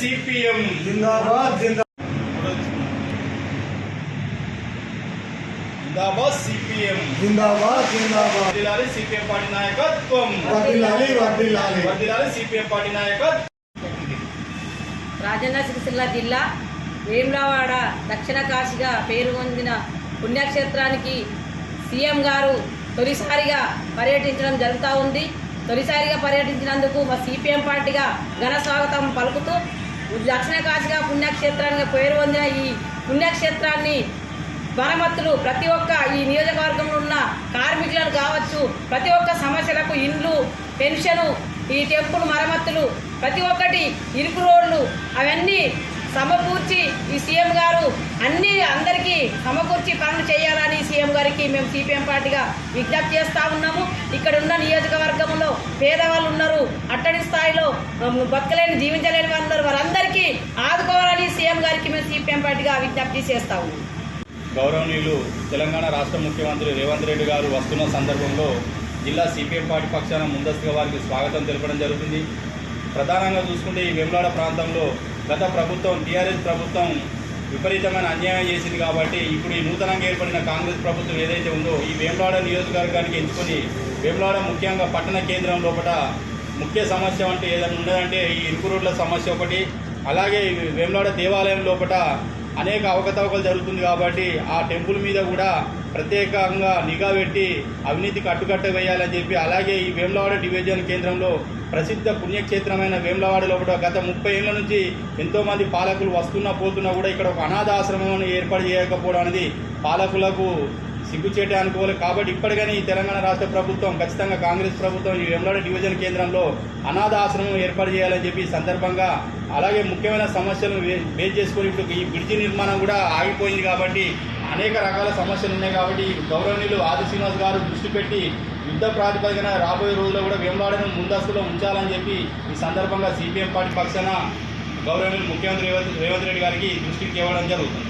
CPM జిందాబాద్ జిందాబాద్. జిందాబాద్ సిపిఎం జిందాబాద్ జిందాబాద్. సిపిఎం పార్టీ నాయకత్వం. వర్దిల్లాలి వర్ధిల్లాలి సిపిఎం పార్టీ నాయకత్వం. రాజన్న సిరిసిల్ల జిల్లా వేములవాడ దక్షిణ కాశీగా పేరు పొందిన పుణ్యక్షేత్రానికి సీఎం గారు తొలిసారిగా పర్యటించడం జరుగుతూ ఉంది. తొలిసారిగా పర్యటించినందుకు మా సిపిఎం పార్టీగా ఘన స్వాగతం పలుకుతూ దక్షిణ కాశీగా పుణ్యక్షేత్రానికి పేరు పొందిన ఈ పుణ్యక్షేత్రాన్ని మరమ్మతులు ప్రతి ఒక్క ఈ నియోజకవర్గంలో ఉన్న కార్మికులను కావచ్చు ప్రతి ఒక్క సమస్యలకు ఇండ్లు పెన్షను ఈ టెంపుల్ మరమ్మతులు ప్రతి ఒక్కటి ఇరుకు రోడ్లు అవన్నీ సమకూర్చి ఈ సీఎం గారు అన్ని అందరికీ సమకూర్చి పనులు చేయాలని సీఎం గారికి మేము సిపిఎం పార్టీగా విజ్ఞప్తి చేస్తూ ఉన్నాము. ఇక్కడ ఉన్న నియోజకవర్గంలో పేదవాళ్ళు ఉన్నారు. అట్టడి స్థాయిలో ఉమ్, బతకలేని జీవించలేని వాళ్ళు ఉన్నారు వారందరికీ ఆదుకోవాలని సీఎం గారికి మేము సిపిఎం పార్టీగా విజ్ఞప్తి చేస్తూ గౌరవనీయులు తెలంగాణ రాష్ట్ర ముఖ్యమంత్రి రేవంత్ రెడ్డి గారు వస్తున్న సందర్భంలో జిల్లా సిపిఎం పార్టీ పక్షాన ముందస్తుగా వారికి స్వాగతం తెలపడం జరుగుతుంది. ప్రధానంగా చూసుకుంటే ఈ వెమ్లాడ ప్రాంతంలో గత ప్రభుత్వం టీఆర్ఎస్ ప్రభుత్వం విపరీతమైన అన్యాయం చేసింది కాబట్టి ఇప్పుడు ఈ నూతనంగా ఏర్పడిన కాంగ్రెస్ ప్రభుత్వం ఏదైతే ఉందో ఈ వేములాడ నియోజకవర్గానికి ఎంచుకొని వేములాడ ముఖ్యంగా పట్టణ కేంద్రం లోపల ముఖ్య సమస్య అంటే ఏదైనా ఉన్నదంటే ఈ ఇరుకు రోడ్ల సమస్య ఒకటి. అలాగే వేములాడ దేవాలయం లోపల అనేక అవకతవకలు జరుగుతుంది కాబట్టి ఆ టెంపుల్ మీద కూడా ప్రత్యేకంగా నిఘా పెట్టి అవినీతి కట్టుకట్ట వేయాలని చెప్పి అలాగే ఈ వేములవాడ డివిజన్ కేంద్రంలో ప్రసిద్ధ పుణ్యక్షేత్రమైన వేములవాడలో లోపల గత ముప్పై ఏళ్ళ నుంచి ఎంతోమంది పాలకులు వస్తున్నా పోతున్నా కూడా ఇక్కడ ఒక అనాథాశ్రమం ఏర్పాటు చేయకపోవడం అనేది పాలకులకు సిగ్గుచేటే అనుకోవాలి. కాబట్టి ఇప్పటికైనా ఈ తెలంగాణ రాష్ట్ర ప్రభుత్వం ఖచ్చితంగా కాంగ్రెస్ ప్రభుత్వం ఈ వేములవాడ డివిజన్ కేంద్రంలో అనాథ ఆశ్రమం ఏర్పాటు చేయాలని చెప్పి సందర్భంగా అలాగే ముఖ్యమైన సమస్యలను వే- బేస్ చేసుకుని ఇప్పుడు ఈ బ్రిడ్జి నిర్మాణం కూడా ఆగిపోయింది కాబట్టి అనేక రకాల సమస్యలు ఉన్నాయి కాబట్టి గౌరవనీయులు ఆది శ్రీనివాస్ గారు దృష్టి పెట్టి యుద్ధ ప్రాతిపదికన రాబోయే రోజుల్లో కూడా వేములాడను ముందస్తులో ఉంచాలని చెప్పి ఈ సందర్భంగా సిపిఎం పార్టీ పక్షాన గౌరవనీయులు ముఖ్యమంత్రి రేవంత్ రేవంత్ రెడ్డి గారికి దృష్టికి ఇవ్వడం జరుగుతుంది.